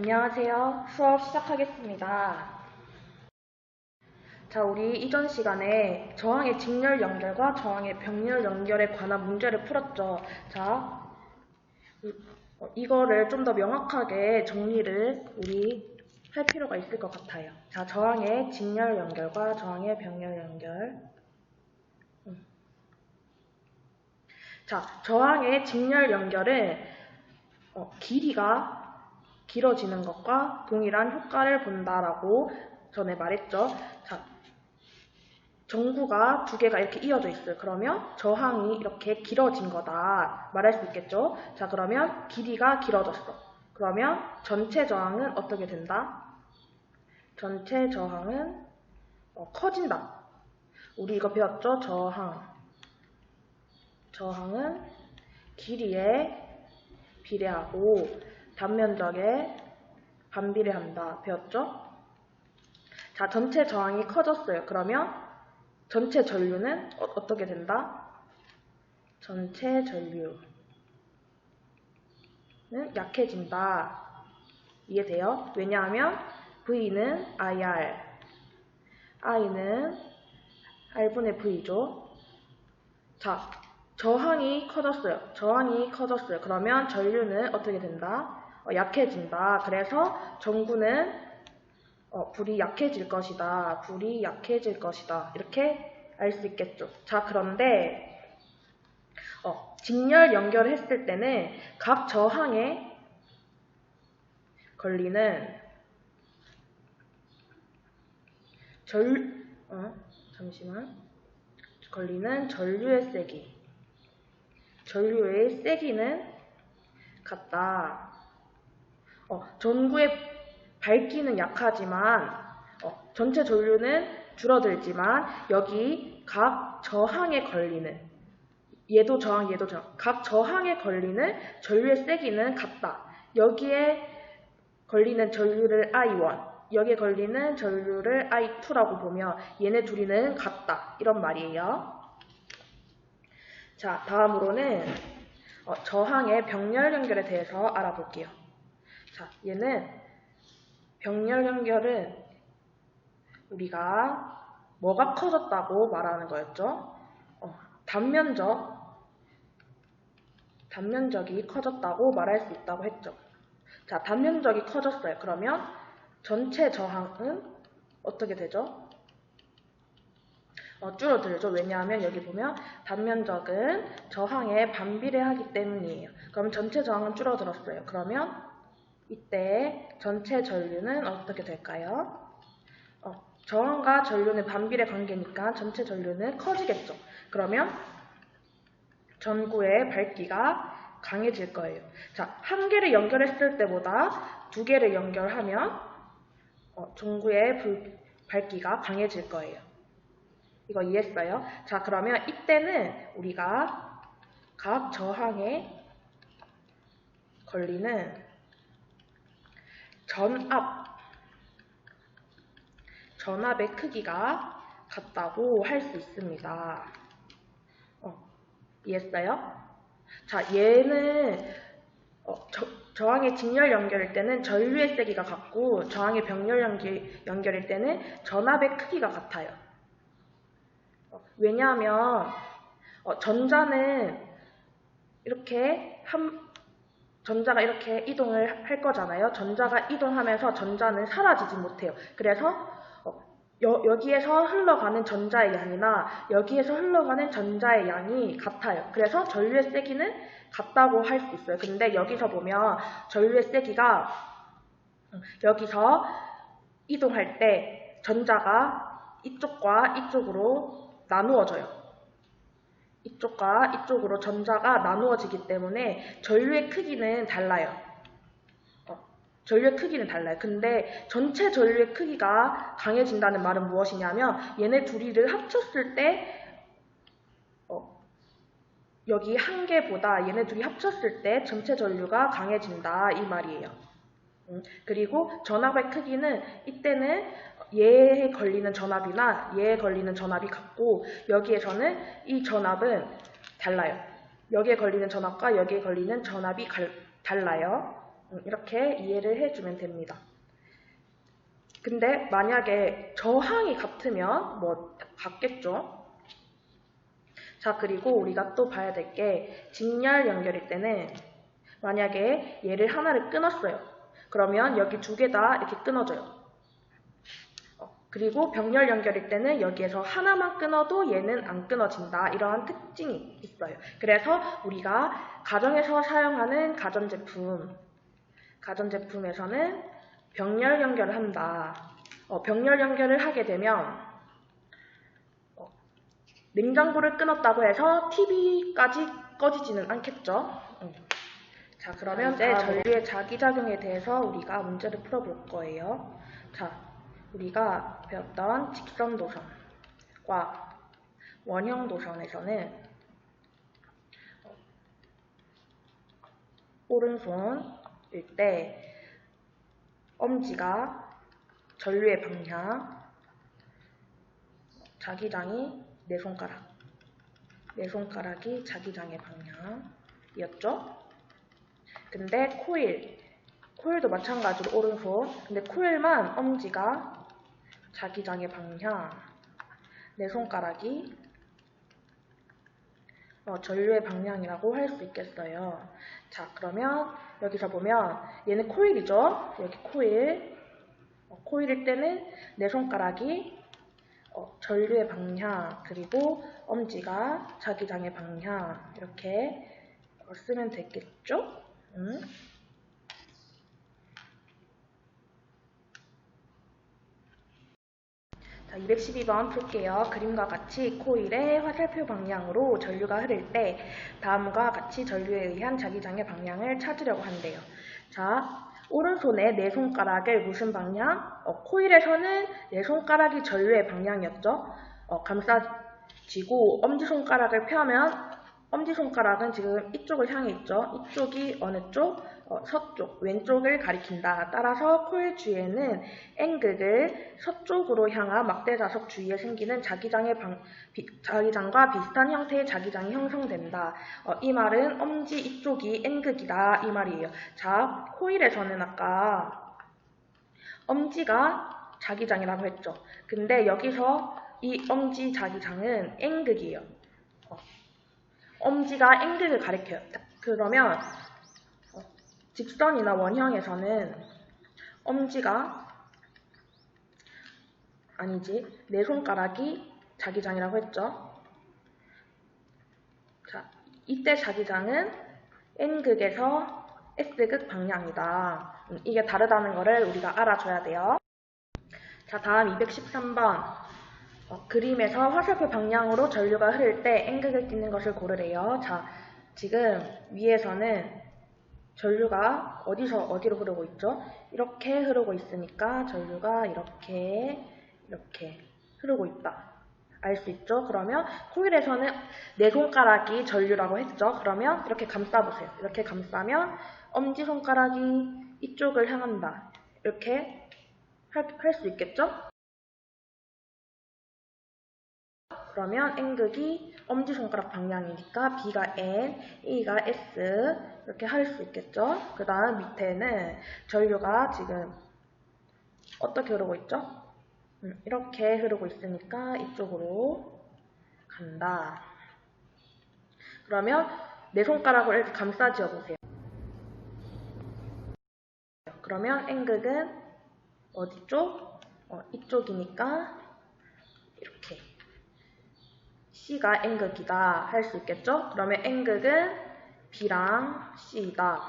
안녕하세요. 수업 시작하겠습니다. 자, 우리 이전 시간에 저항의 직렬 연결과 저항의 병렬 연결에 관한 문제를 풀었죠. 자, 어, 이거를 좀 더 명확하게 정리를 우리 할 필요가 있을 것 같아요. 자, 저항의 직렬 연결과 저항의 병렬 연결. 음. 자, 저항의 직렬 연결은 어, 길이가 길어지는 것과 동일한 효과를 본다라고 전에 말했죠. 자, 전구가 두 개가 이렇게 이어져 있어요. 그러면 저항이 이렇게 길어진 거다 말할 수 있겠죠. 자, 그러면 길이가 길어졌어. 그러면 전체 저항은 어떻게 된다? 전체 저항은 어, 커진다. 우리 이거 배웠죠? 저항. 저항은 길이에 비례하고 단면적에 반비례 한다. 배웠죠? 자, 전체 저항이 커졌어요. 그러면 전체 전류는 어, 떻게 된다? 전체 전류는 약해진다. 이해돼요? 왜냐하면 V는 IR, I는 R분의 V죠. 자, 저항이 커졌어요. 저항이 커졌어요. 그러면 전류는 어떻게 된다? 어, 약해진다. 그래서 전구는 어, 불이 약해질 것이다. 불이 약해질 것이다. 이렇게 알 수 있겠죠. 자, 그런데 어, 직렬 연결을 했을 때는 각 저항에 걸리는 절, 어, 잠시만. 걸리는 전류의 세기. 전류의 세기는 같다. 어, 전구의 밝기는 약하지만 어, 전체 전류는 줄어들지만 여기 각 저항에 걸리는 얘도 저항, 얘도 저항. 각 저항에 걸리는 전류의 세기는 같다. 여기에 걸리는 전류를 I1, 여기에 걸리는 전류를 I2라고 보면 얘네 둘이는 같다. 이런 말이에요. 자, 다음으로는 어, 저항의 병렬 연결에 대해서 알아볼게요. 자, 얘는 병렬 연결은 우리가 뭐가 커졌다고 말하는 거였죠? 어, 단면적, 단면적이 커졌다고 말할 수 있다고 했죠. 자, 단면적이 커졌어요. 그러면 전체 저항은 어떻게 되죠? 어, 줄어들죠. 왜냐하면 여기 보면 단면적은 저항에 반비례하기 때문이에요. 그럼 전체 저항은 줄어들었어요. 그러면 이때 전체 전류는 어떻게 될까요? 어, 저항과 전류는 반비례 관계니까 전체 전류는 커지겠죠. 그러면 전구의 밝기가 강해질 거예요. 자, 한 개를 연결했을 때보다 두 개를 연결하면 어, 전구의 불, 밝기가 강해질 거예요. 이거 이해했어요? 자, 그러면 이때는 우리가 각 저항에 걸리는 전압, 전압의 크기가 같다고 할 수 있습니다. 어, 이해했어요? 자, 얘는 어, 저, 저항의 직렬 연결일 때는 전류의 세기가 같고 저항의 병렬 연결, 연결일 때는 전압의 크기가 같아요. 왜냐하면 어, 전자는 이렇게 한 전자가 이렇게 이동을 할 거잖아요. 전자가 이동하면서 전자는 사라지지 못해요. 그래서 어, 여, 여기에서 흘러가는 전자의 양이나 여기에서 흘러가는 전자의 양이 같아요. 그래서 전류의 세기는 같다고 할 수 있어요. 근데 여기서 보면 전류의 세기가 여기서 이동할 때 전자가 이쪽과 이쪽으로 나누어져요. 이쪽과 이쪽으로 전자가 나누어지기 때문에 전류의 크기는 달라요. 어, 전류의 크기는 달라요. 근데 전체 전류의 크기가 강해진다는 말은 무엇이냐면 얘네 둘이를 합쳤을 때 어, 여기 한 개보다 얘네 둘이 합쳤을 때 전체 전류가 강해진다 이 말이에요. 음, 그리고 전압의 크기는 이때는 얘에 걸리는 전압이나 얘에 걸리는 전압이 같고 여기에서는 이 전압은 달라요. 여기에 걸리는 전압과 여기에 걸리는 전압이 갈, 달라요. 음, 이렇게 이해를 해주면 됩니다. 근데 만약에 저항이 같으면 뭐 같겠죠? 자, 그리고 우리가 또 봐야 될 게 직렬 연결일 때는 만약에 얘를 하나를 끊었어요. 그러면 여기 두 개 다 이렇게 끊어져요. 어, 그리고 병렬 연결일 때는 여기에서 하나만 끊어도 얘는 안 끊어진다. 이러한 특징이 있어요. 그래서 우리가 가정에서 사용하는 가전제품, 가전제품에서는 병렬 연결을 한다. 어, 병렬 연결을 하게 되면 어, 냉장고를 끊었다고 해서 TV까지 꺼지지는 않겠죠. 음. 자, 그러면 이제 전류의 자기작용에 대해서 우리가 문제를 풀어볼 거예요. 자, 우리가 배웠던 직선 도선과 원형 도선에서는 오른손일 때 엄지가 전류의 방향, 자기장이 내 손가락, 내 손가락이 자기장의 방향이었죠? 근데 코일, 코일도 마찬가지로 오른손. 근데 코일만 엄지가 자기장의 방향, 내 손가락이 어, 전류의 방향이라고 할 수 있겠어요. 자, 그러면 여기서 보면 얘는 코일이죠. 여기 코일. 어, 코일일 때는 내 손가락이 어, 전류의 방향 그리고 엄지가 자기장의 방향 이렇게 어, 쓰면 되겠죠? 음. 자, 212번 풀게요. 그림과 같이 코일의 화살표 방향으로 전류가 흐를 때 다음과 같이 전류에 의한 자기장의 방향을 찾으려고 한대요. 자, 오른손에 내 손가락을 무슨 방향? 어, 코일에서는 내 손가락이 전류의 방향이었죠. 어, 감싸지고 엄지손가락을 펴면 엄지손가락은 지금 이쪽을 향해 있죠. 이쪽이 어느 쪽? 어, 서쪽, 왼쪽을 가리킨다. 따라서 코일 주위에는 N극을 서쪽으로 향한 막대자석 주위에 생기는 자기장의 방, 비, 자기장과 비슷한 형태의 자기장이 형성된다. 어, 이 말은 엄지 이쪽이 N극이다. 이 말이에요. 자, 코일에서는 아까 엄지가 자기장이라고 했죠. 근데 여기서 이 엄지 자기장은 N극이에요. 어, 엄지가 N극을 가리켜요. 그러면 직선이나 원형에서는 엄지가 아니지 내 손가락이 자기장이라고 했죠. 자, 이때 자기장은 N극에서 S극 방향이다. 음, 이게 다르다는 것을 우리가 알아줘야 돼요. 자, 다음 213번. 어, 그림에서 화살표 방향으로 전류가 흐를 때 N극을 띄는 것을 고르래요. 자, 지금 위에서는 전류가 어디서 어디로 흐르고 있죠? 이렇게 흐르고 있으니까 전류가 이렇게 이렇게 흐르고 있다. 알 수 있죠? 그러면 코일에서는 내 손가락이 전류라고 했죠? 그러면 이렇게 감싸보세요. 이렇게 감싸면 엄지손가락이 이쪽을 향한다. 이렇게 할 수 있겠죠? 그러면 N극이 엄지손가락 방향이니까 B가 N, A가 S 이렇게 할 수 있겠죠. 그 다음 밑에는 전류가 지금 어떻게 흐르고 있죠? 음, 이렇게 흐르고 있으니까 이쪽으로 간다. 그러면 내 손가락을 이렇게 감싸 지어 보세요. 그러면 N극은 어디 쪽? 어, 이쪽이니까 이렇게 C가 N극이다 할 수 있겠죠? 그러면 N극은 B랑 C이다.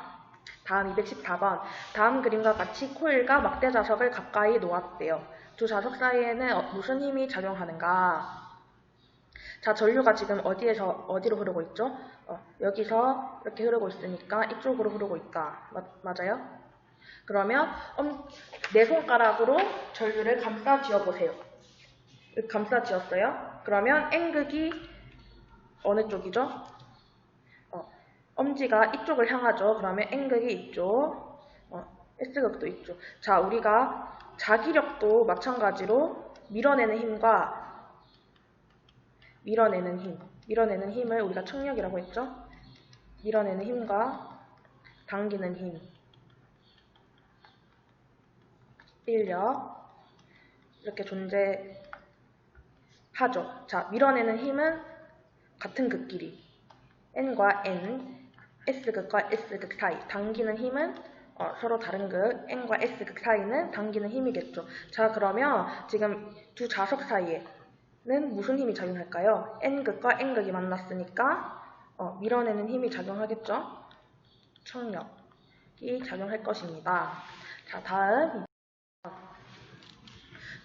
다음 214번. 다음 그림과 같이 코일과 막대 자석을 가까이 놓았대요. 두 자석 사이에는 어, 무슨 힘이 작용하는가? 자, 전류가 지금 어디에서 어디로 흐르고 있죠? 어, 여기서 이렇게 흐르고 있으니까 이쪽으로 흐르고 있다. 마, 맞아요? 그러면 음, 내 손가락으로 전류를 감싸 지어 보세요. 감싸 지었어요. 그러면 N극이 어느 쪽이죠? 어, 엄지가 이쪽을 향하죠. 그러면 N극이 이쪽, 어, S극도 이쪽. 자, 우리가 자기력도 마찬가지로 밀어내는 힘과 밀어내는 힘, 밀어내는 힘을 우리가 청력이라고 했죠. 밀어내는 힘과 당기는 힘. 인력 이렇게 존재하죠. 자, 밀어내는 힘은 같은 극끼리 n과 n, s극과 s극 사이. 당기는 힘은 어, 서로 다른 극 n과 s극 사이는 당기는 힘이겠죠. 자, 그러면 지금 두 자석 사이에는 무슨 힘이 작용할까요? n극과 n극이 만났으니까 어, 밀어내는 힘이 작용하겠죠. 청력이 작용할 것입니다. 자, 다음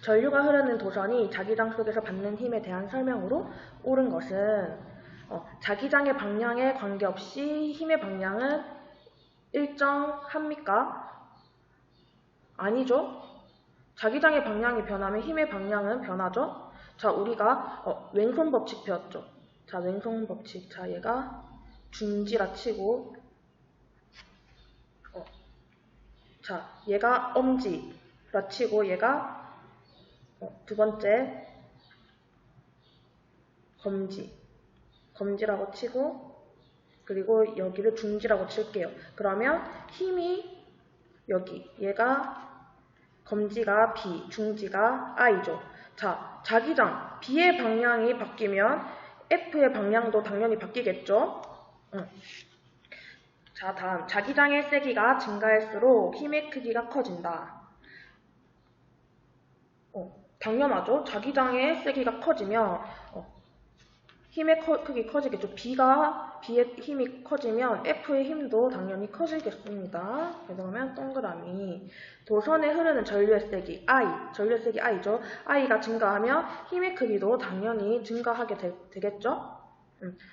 전류가 흐르는 도선이 자기장 속에서 받는 힘에 대한 설명으로 옳은 것은 어, 자기장의 방향에 관계없이 힘의 방향은 일정합니까? 아니죠. 자기장의 방향이 변하면 힘의 방향은 변하죠. 자, 우리가 어, 왼손 법칙 배웠죠. 자, 왼손 법칙. 자, 얘가 중지라 치고 어, 자, 얘가 엄지라 치고 얘가 어, 두 번째 검지 검지라고 치고 그리고 여기를 중지라고 칠게요. 그러면 힘이 여기 얘가 검지가 B, 중지가 I죠. 자, 자기장 B의 방향이 바뀌면 F의 방향도 당연히 바뀌겠죠. 응. 자, 다음 자기장의 세기가 증가할수록 힘의 크기가 커진다. 어, 당연하죠. 자기장의 세기가 커지면 어, 힘의 커- 크기 커지겠죠. B가 B의 힘이 커지면 F의 힘도 당연히 커지겠습니다. 그러면 동그라미 도선에 흐르는 전류의 세기 I, 전류의 세기 I죠. I가 증가하면 힘의 크기도 당연히 증가하게 되, 겠죠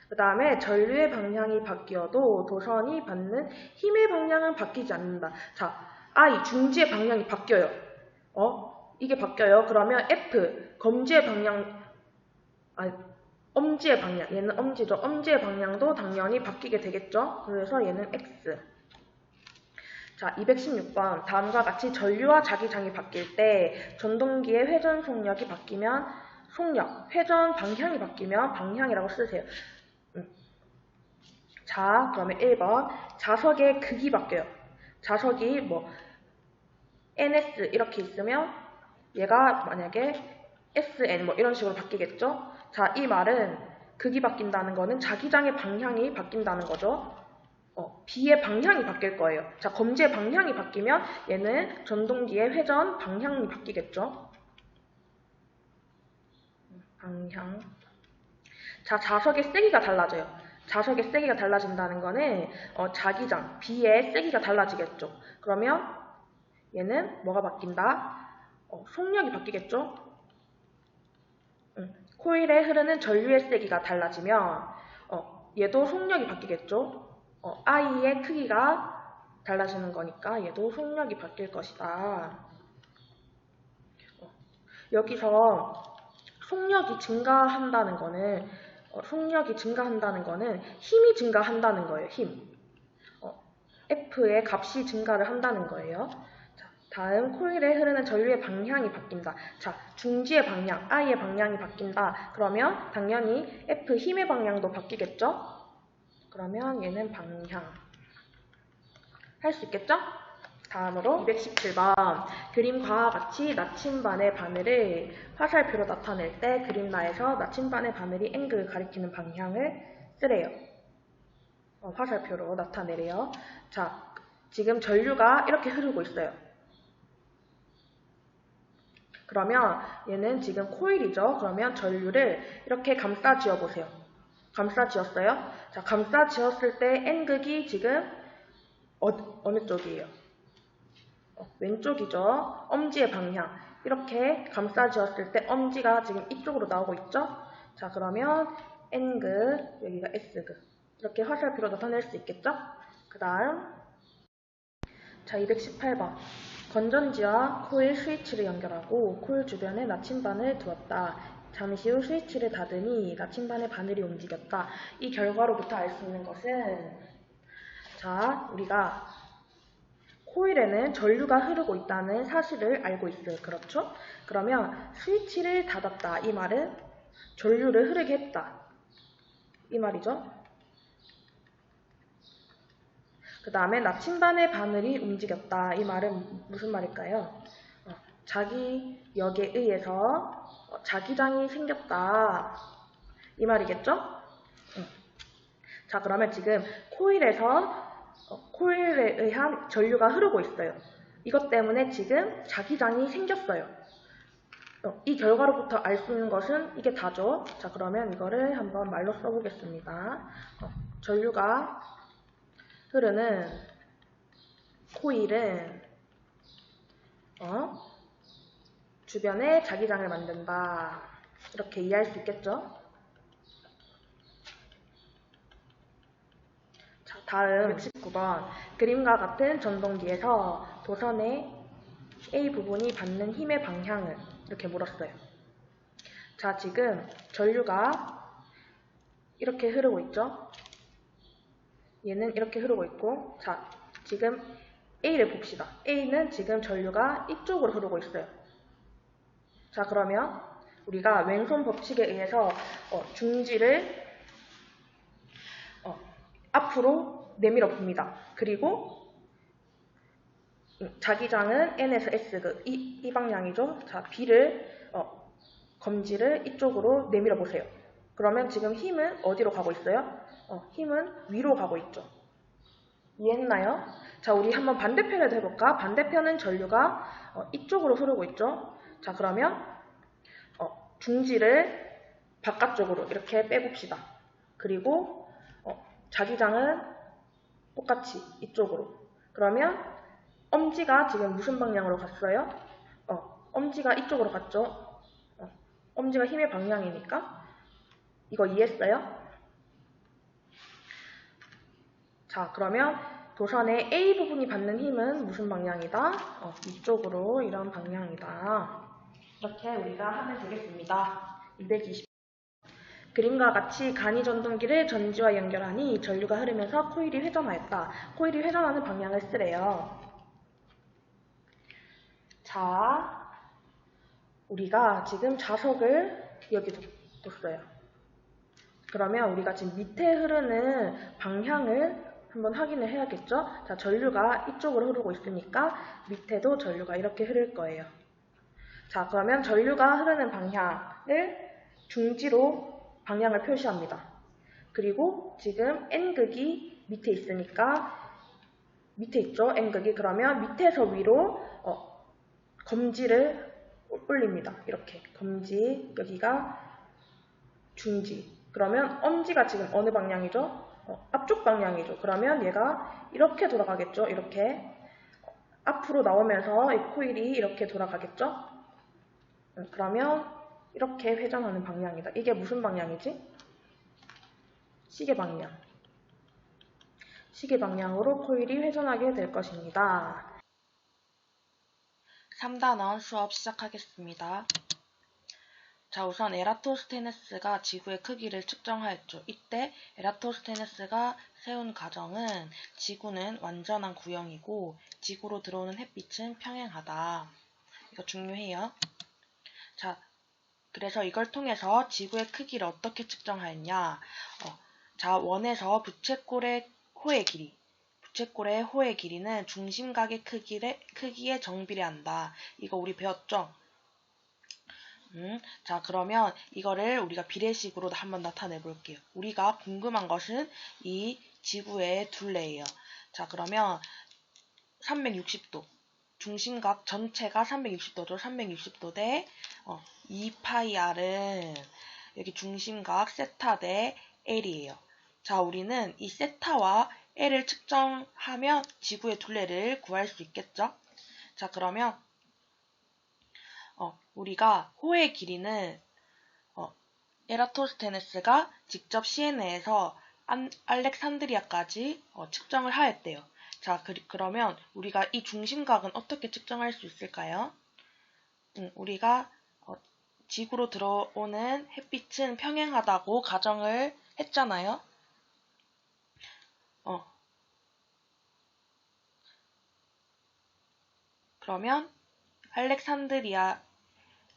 그 다음에 전류의 방향이 바뀌어도 도선이 받는 힘의 방향은 바뀌지 않는다. 자, I 중지의 방향이 바뀌어요. 어? 이게 바뀌어요. 그러면 F 검지의 방향, 아, 엄지의 방향. 얘는 엄지죠. 엄지의 방향도 당연히 바뀌게 되겠죠. 그래서 얘는 X. 자, 216번. 다음과 같이 전류와 자기장이 바뀔 때 전동기의 회전 속력이 바뀌면 속력, 회전 방향이 바뀌면 방향이라고 쓰세요. 음. 자, 그러면 1번. 자석의 극이 바뀌어요. 자석이 뭐 NS 이렇게 있으면 얘가 만약에 SN 뭐 이런 식으로 바뀌겠죠? 자, 이 말은 극이 바뀐다는 거는 자기장의 방향이 바뀐다는 거죠. 어, B의 방향이 바뀔 거예요. 자, 검지의 방향이 바뀌면 얘는 전동기의 회전 방향이 바뀌겠죠. 방향. 자, 자석의 세기가 달라져요. 자석의 세기가 달라진다는 거는 어, 자기장, B의 세기가 달라지겠죠. 그러면 얘는 뭐가 바뀐다? 어, 속력이 바뀌겠죠? 음, 코일에 흐르는 전류의 세기가 달라지면 어, 얘도 속력이 바뀌겠죠? 어, I의 크기가 달라지는 거니까 얘도 속력이 바뀔 것이다. 어, 여기서 속력이 증가한다는 거는 어, 속력이 증가한다는 거는 힘이 증가한다는 거예요. 힘. 어, F의 값이 증가를 한다는 거예요. 자, 다음 코일에 흐르는 전류의 방향이 바뀐다. 자, 중지의 방향, I의 방향이 바뀐다. 그러면 당연히 F 힘의 방향도 바뀌겠죠? 그러면 얘는 방향. 할 수 있겠죠? 다음으로 217번 그림과 같이 나침반의 바늘을 화살표로 나타낼 때 그림라에서 나침반의 바늘이 앵글을 가리키는 방향을 쓰래요. 어, 화살표로 나타내래요. 자, 지금 전류가 이렇게 흐르고 있어요. 그러면 얘는 지금 코일이죠. 그러면 전류를 이렇게 감싸 지어 보세요. 감싸 지었어요. 자, 감싸 지었을 때 N극이 지금 어, 어느 쪽이에요? 어, 왼쪽이죠. 엄지의 방향. 이렇게 감싸 지었을 때 엄지가 지금 이쪽으로 나오고 있죠. 자, 그러면 N극, 여기가 S극. 이렇게 화살표로 나타낼 수 있겠죠? 그 다음 자, 218번. 건전지와 코일 스위치를 연결하고 코일 주변에 나침반을 두었다. 잠시 후 스위치를 닫으니 나침반의 바늘이 움직였다. 이 결과로부터 알 수 있는 것은 자, 우리가 코일에는 전류가 흐르고 있다는 사실을 알고 있어요. 그렇죠? 그러면 스위치를 닫았다. 이 말은 전류를 흐르게 했다. 이 말이죠. 그 다음에 나침반의 바늘이 움직였다. 이 말은 무슨 말일까요? 어, 자기 역에 의해서 어, 자기장이 생겼다. 이 말이겠죠? 음. 자, 그러면 지금 코일에서 어, 코일에 의한 전류가 흐르고 있어요. 이것 때문에 지금 자기장이 생겼어요. 어, 이 결과로부터 알 수 있는 것은 이게 다죠. 자, 그러면 이거를 한번 말로 써보겠습니다. 어, 전류가 흐르는 코일은 어, 주변에 자기장을 만든다. 이렇게 이해할 수 있겠죠? 자, 다음 69번. 그림과 같은 전동기에서 도선의 A 부분이 받는 힘의 방향은 이렇게 물었어요. 자, 지금 전류가 이렇게 흐르고 있죠? 얘는 이렇게 흐르고 있고, 자, 지금 A를 봅시다. A는 지금 전류가 이쪽으로 흐르고 있어요. 자, 그러면 우리가 왼손 법칙에 의해서 어, 중지를 어, 앞으로 내밀어 봅니다. 그리고 음, 자기장은 n에서 s 그 이, 이 방향이죠. 자, b를 어, 검지를 이쪽으로 내밀어 보세요. 그러면 지금 힘은 어디로 가고 있어요? 어, 힘은 위로 가고 있죠. 이해했나요? 자, 우리 한번 반대편에도 해볼까? 반대편은 전류가 어, 이쪽으로 흐르고 있죠. 자, 그러면 어, 중지를 바깥쪽으로 이렇게 빼봅시다. 그리고 어, 자기장은 똑같이 이쪽으로. 그러면 엄지가 지금 무슨 방향으로 갔어요? 어, 엄지가 이쪽으로 갔죠. 어, 엄지가 힘의 방향이니까 이거 이해했어요? 자, 그러면 도선의 A 부분이 받는 힘은 무슨 방향이다? 어, 이쪽으로 이런 방향이다. 이렇게 우리가 하면 되겠습니다. 220. 그림과 같이 간이 전동기를 전지와 연결하니 전류가 흐르면서 코일이 회전하였다. 코일이 회전하는 방향을 쓰래요. 자, 우리가 지금 자석을 여기 뒀어요. 그러면 우리가 지금 밑에 흐르는 방향을 한번 확인을 해야겠죠? 자, 전류가 이쪽으로 흐르고 있으니까 밑에도 전류가 이렇게 흐를 거예요. 자, 그러면 전류가 흐르는 방향을 중지로 방향을 표시합니다. 그리고 지금 N극이 밑에 있으니까 밑에 있죠? N극이. 그러면 밑에서 위로 어, 검지를 올립니다. 이렇게. 검지, 여기가 중지. 그러면 엄지가 지금 어느 방향이죠? 어, 앞쪽 방향이죠. 그러면 얘가 이렇게 돌아가겠죠. 이렇게. 앞으로 나오면서 이 코일이 이렇게 돌아가겠죠. 음, 그러면 이렇게 회전하는 방향이다. 이게 무슨 방향이지? 시계 방향. 시계 방향으로 코일이 회전하게 될 것입니다. 3단원 수업 시작하겠습니다. 자, 우선 에라토스테네스가 지구의 크기를 측정하였죠. 이때 에라토스테네스가 세운 가정은 지구는 완전한 구형이고 지구로 들어오는 햇빛은 평행하다. 이거 중요해요. 자, 그래서 이걸 통해서 지구의 크기를 어떻게 측정하였냐. 어, 자, 원에서 부채꼴의 호의 길이. 부채꼴의 호의 길이는 중심각의 크기에, 크기에 정비례한다. 이거 우리 배웠죠? 음, 자, 그러면 이거를 우리가 비례식으로 한번 나타내 볼게요. 우리가 궁금한 것은 이 지구의 둘레예요. 자, 그러면 360도. 중심각 전체가 360도죠. 360도 대 어, 2파이 r은 여기 중심각 세타 대 L이에요. 자, 우리는 이 세타와 L을 측정하면 지구의 둘레를 구할 수 있겠죠? 자, 그러면 어, 우리가 호의 길이는 어, 에라토스테네스가 직접 시에네에서 안, 알렉산드리아까지 어, 측정을 하였대요. 자, 그, 그러면 우리가 이 중심각은 어떻게 측정할 수 있을까요? 음, 우리가 어, 지구로 들어오는 햇빛은 평행하다고 가정을 했잖아요. 어. 그러면 알렉산드리아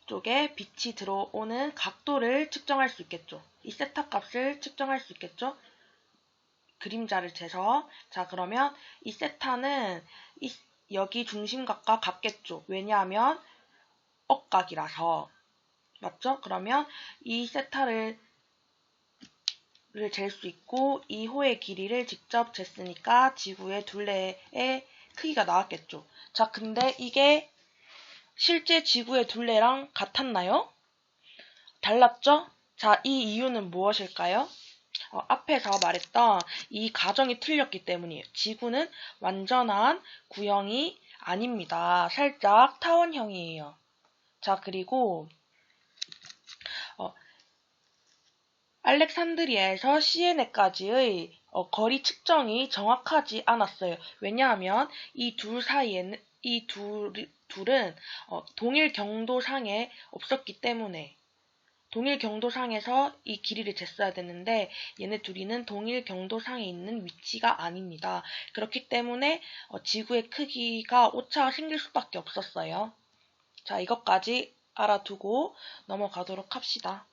쪽에 빛이 들어오는 각도를 측정할 수 있겠죠. 이 세타 값을 측정할 수 있겠죠. 그림자를 재서 자 그러면 이 세타는 이, 여기 중심각과 같겠죠. 왜냐하면 억각이라서 맞죠? 그러면 이 세타를 를 잴 수 있고 이 호의 길이를 직접 쟀으니까 지구의 둘레의 크기가 나왔겠죠. 자, 근데 이게 실제 지구의 둘레랑 같았나요? 달랐죠? 자, 이 이유는 무엇일까요? 어, 앞에서 말했던 이 가정이 틀렸기 때문이에요. 지구는 완전한 구형이 아닙니다. 살짝 타원형이에요. 자, 그리고 어, 알렉산드리아에서 시에네까지의 어, 거리 측정이 정확하지 않았어요. 왜냐하면 이 둘 사이에는 이 둘, 둘은 어, 동일 경도상에 없었기 때문에 동일 경도상에서 이 길이를 쟀어야 되는데 얘네 둘이는 동일 경도상에 있는 위치가 아닙니다. 그렇기 때문에 어, 지구의 크기가 오차가 생길 수밖에 없었어요. 자, 이것까지 알아두고 넘어가도록 합시다.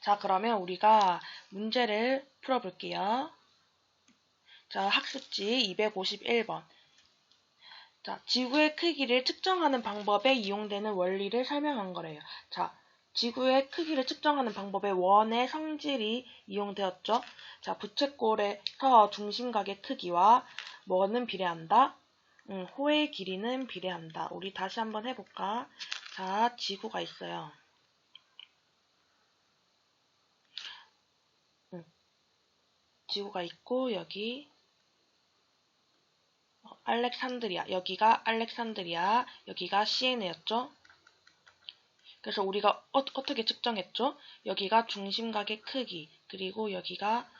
자, 그러면 우리가 문제를 풀어볼게요. 자, 학습지 251번. 자, 지구의 크기를 측정하는 방법에 이용되는 원리를 설명한 거래요. 자, 지구의 크기를 측정하는 방법에 원의 성질이 이용되었죠. 자, 부채꼴에서 중심각의 크기와 뭐는 비례한다? 음, 호의 길이는 비례한다. 우리 다시 한번 해볼까? 자, 지구가 있어요. 음, 지구가 있고 여기 어, 알렉산드리아 여기가 알렉산드리아 여기가 시에네였죠. 그래서 우리가 어, 떻게 측정했죠? 여기가 중심각의 크기, 그리고 여기가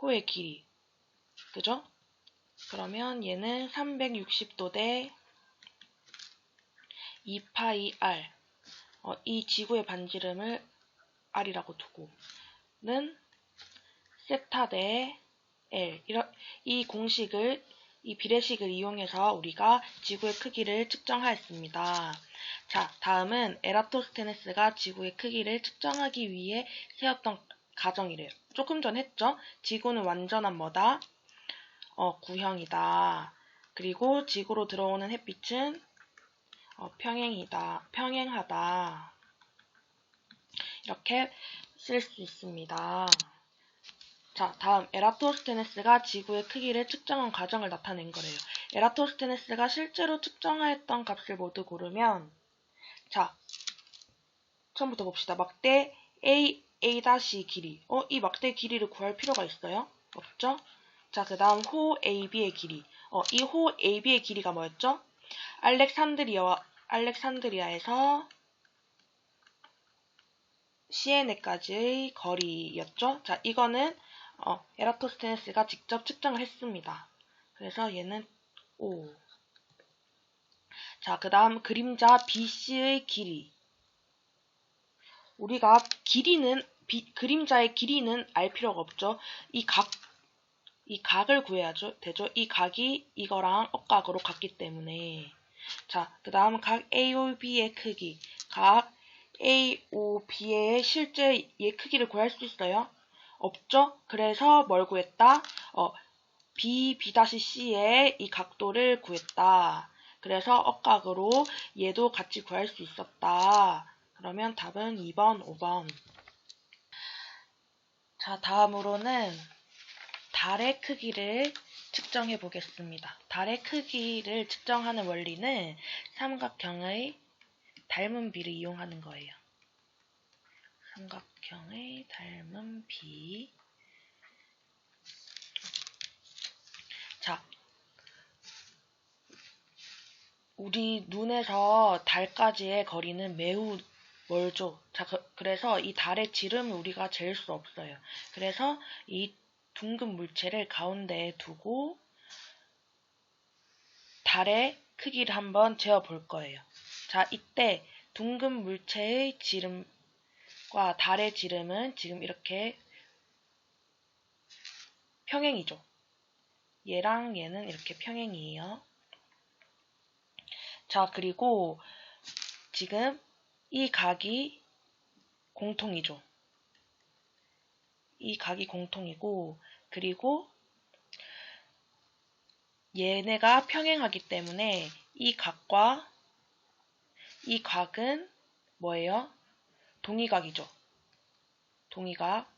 호의 길이. 그죠? 그러면 얘는 360도 대 2파이 r. 어, 이 지구의 반지름을 r이라고 두고는 세타 대 l. 이 공식을 이 비례식을 이용해서 우리가 지구의 크기를 측정하였습니다. 자, 다음은 에라토스테네스가 지구의 크기를 측정하기 위해 세웠던 가정이래요. 조금 전 했죠? 지구는 완전한 뭐다? 어, 구형이다. 그리고 지구로 들어오는 햇빛은 어, 평행이다. 평행하다. 이렇게 쓸 수 있습니다. 자, 다음 에라토스테네스가 지구의 크기를 측정한 과정을 나타낸 거래요. 에라토스테네스가 실제로 측정하였던 값을 모두 고르면 자, 처음부터 봅시다. 막대 A, A' 길이. 어, 이 막대 길이를 구할 필요가 있어요? 없죠? 자, 그 다음 호 AB의 길이. 어, 이 호 AB의 길이가 뭐였죠? 알렉산드리아와, 알렉산드리아에서 시에네까지의 거리였죠? 자, 이거는 어, 에라토스테네스가 직접 측정을 했습니다. 그래서 얘는 5. 자, 그 다음 그림자 BC의 길이. 우리가 길이는, 비, 그림자의 길이는 알 필요가 없죠. 이 각, 이 각을 구해야죠. 되죠. 이 각이 이거랑 억각으로 같기 때문에. 자, 그 다음 각 AOB의 크기. 각 AOB의 실제 의 크기를 구할 수 있어요? 없죠? 그래서 뭘 구했다? 어, B, B-C의 이 각도를 구했다. 그래서 억각으로 얘도 같이 구할 수 있었다. 그러면 답은 2번, 5번. 자, 다음으로는 달의 크기를 측정해 보겠습니다. 달의 크기를 측정하는 원리는 삼각형의 닮은 비를 이용하는 거예요. 삼각형의 닮은 비. 자, 우리 눈에서 달까지의 거리는 매우 멀죠. 자, 그, 래서이 달의 지름을 우리가 잴 수 없어요. 그래서 이 둥근 물체를 가운데에 두고 달의 크기를 한번 재어 볼 거예요. 자, 이때 둥근 물체의 지름 과 달의 지름은 지금 이렇게 평행이죠. 얘랑 얘는 이렇게 평행이에요. 자, 그리고 지금 이 각이 공통이죠. 이 각이 공통이고, 그리고 얘네가 평행하기 때문에 이 각과 이 각은 뭐예요? 동의각이죠. 동의각.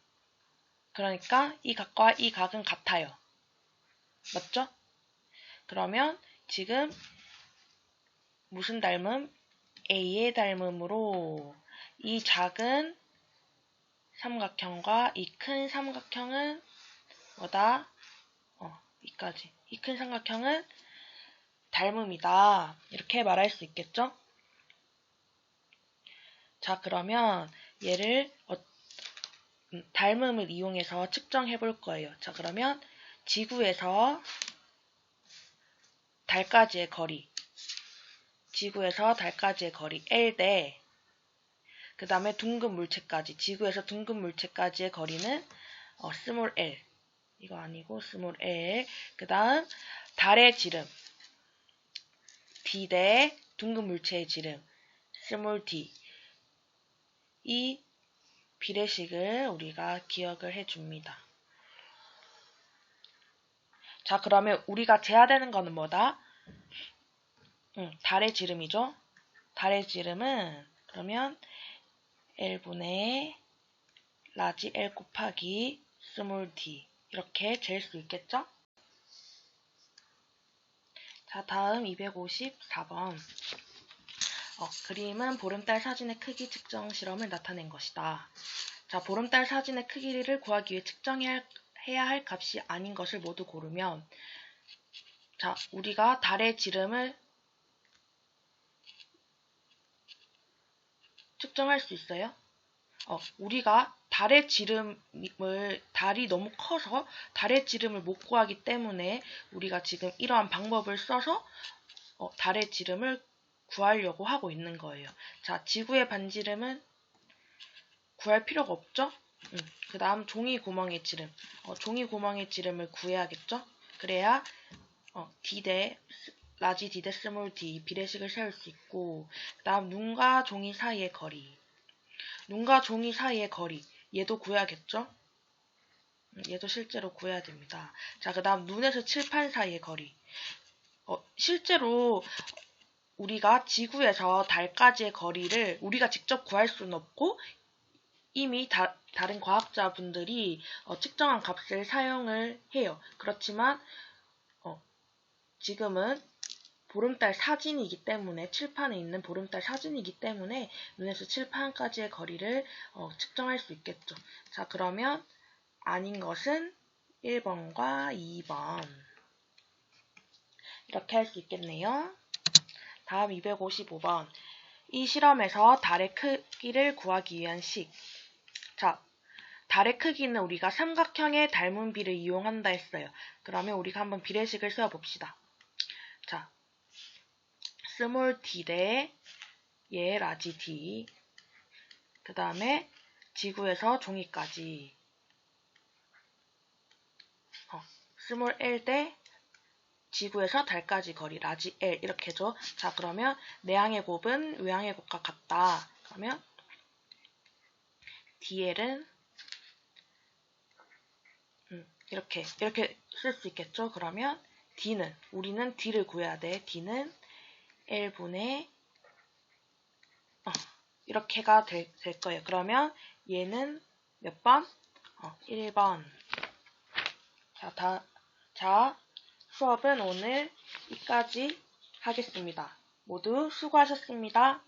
그러니까 이 각과 이 각은 같아요. 맞죠? 그러면 지금 무슨 닮음? A의 닮음으로 이 작은 삼각형과 이 큰 삼각형은 뭐다? 어, 이까지. 이 큰 삼각형은 닮음이다. 이렇게 말할 수 있겠죠? 자, 그러면 얘를 어, 음, 닮음을 이용해서 측정해 볼 거예요. 자, 그러면 지구에서 달까지의 거리. 지구에서 달까지의 거리 L 대, 그 다음에 둥근 물체까지, 지구에서 둥근 물체까지의 거리는 어, 스몰 l. 이거 아니고 스몰 l. 그 다음 달의 지름. d 대 둥근 물체의 지름. 스몰 d. 이 비례식을 우리가 기억을 해줍니다. 자, 그러면 우리가 재야 되는 거는 뭐다? 응, 달의 지름이죠. 달의 지름은 그러면 L분의 라지 L 곱하기 스몰 d 이렇게 잴 수 있겠죠? 자, 다음 254번. 어, 그림은 보름달 사진의 크기 측정 실험을 나타낸 것이다. 자, 보름달 사진의 크기를 구하기 위해 측정해야 할, 값이 아닌 것을 모두 고르면 자, 우리가 달의 지름을 측정할 수 있어요? 어, 우리가 달의 지름을 달이 너무 커서 달의 지름을 못 구하기 때문에 우리가 지금 이러한 방법을 써서 어, 달의 지름을 구하려고 하고 있는 거예요. 자, 지구의 반지름은 구할 필요가 없죠? 음, 그 다음 종이 구멍의 지름. 어, 종이 구멍의 지름을 구해야겠죠? 그래야 어, D 대 라지 D 대 스몰 D 비례식을 세울 수 있고 그 다음 눈과 종이 사이의 거리. 눈과 종이 사이의 거리. 얘도 구해야겠죠? 음, 얘도 실제로 구해야 됩니다. 자, 그 다음 눈에서 칠판 사이의 거리. 어, 실제로 우리가 지구에서 달까지의 거리를 우리가 직접 구할 수는 없고 이미 다, 른 과학자분들이 어, 측정한 값을 사용을 해요. 그렇지만 어, 지금은 보름달 사진이기 때문에 칠판에 있는 보름달 사진이기 때문에 눈에서 칠판까지의 거리를 어, 측정할 수 있겠죠. 자 그러면 아닌 것은 1번과 2번 이렇게 할 수 있겠네요. 다음 255번. 이 실험에서 달의 크기를 구하기 위한 식. 자, 달의 크기는 우리가 삼각형의 닮은 비를 이용한다 했어요. 그러면 우리가 한번 비례식을 세워봅시다. 자, 스몰 d 대얘 라지 d. 그 다음에 지구에서 종이까지. 어, 스몰 l 대 지구에서 달까지 거리 라지 L 이렇게죠. 자 그러면 내항의 곱은 외항의 곱과 같다. 그러면 DL은 음, 이렇게 이렇게 쓸 수 있겠죠. 그러면 D는 우리는 D를 구해야 돼. D는 L분의 어, 이렇게가 될, 될 거예요. 그러면 얘는 몇 번? 어, 1번. 자, 다, 자, 수업은 오늘 여기까지 하겠습니다. 모두 수고하셨습니다.